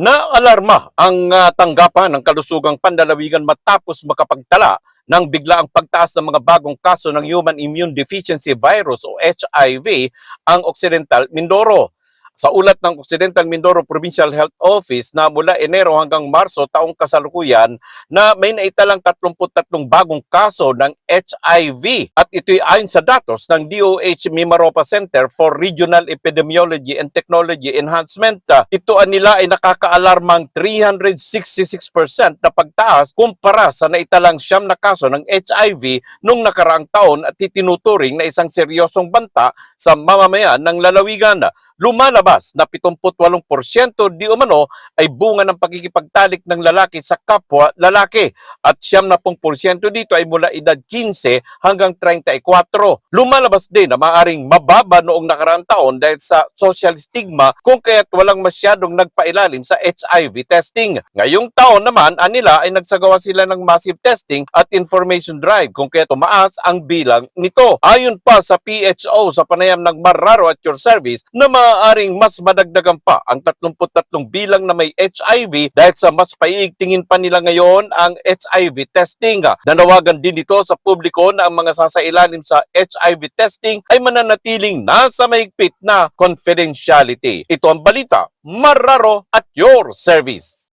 Naalarma ang ah, tanggapan ng kalusugang pandalawigan matapos makapagtala ng biglaang pagtaas ng mga bagong kaso ng Human Immune Deficiency Virus o HIV ang Occidental Mindoro. Sa ulat ng Occidental Mindoro Provincial Health Office na mula Enero hanggang Marso taong kasalukuyan na may naitalang 33 bagong kaso ng HIV at ito'y ayon sa datos ng DOH Mimaropa Center for Regional Epidemiology and Technology Enhancement. Ito nila ay nakakaalarmang 366% na pagtaas kumpara sa naitalang siyam na kaso ng HIV nung nakaraang taon at itinuturing na isang seryosong banta sa mamamayan ng lalawigan lumalabas na 78% di umano ay bunga ng pagkikipagtalik ng lalaki sa kapwa lalaki at 70% dito ay mula edad 15 hanggang 34. Lumalabas din na maaring mababa noong nakaraang taon dahil sa social stigma kung kaya't walang masyadong nagpailalim sa HIV testing. Ngayong taon naman, anila ay nagsagawa sila ng massive testing at information drive kung kaya tumaas ang bilang nito. Ayon pa sa PHO sa panayam ng Marraro at Your Service na maaaring mas madagdagan pa ang 33 bilang na may HIV dahil sa mas paiigtingin pa nila ngayon ang HIV testing. Nanawagan din ito sa publiko na ang mga sasailalim sa HIV testing ay mananatiling nasa mahigpit na confidentiality. Ito ang balita, Marraro at Your Service.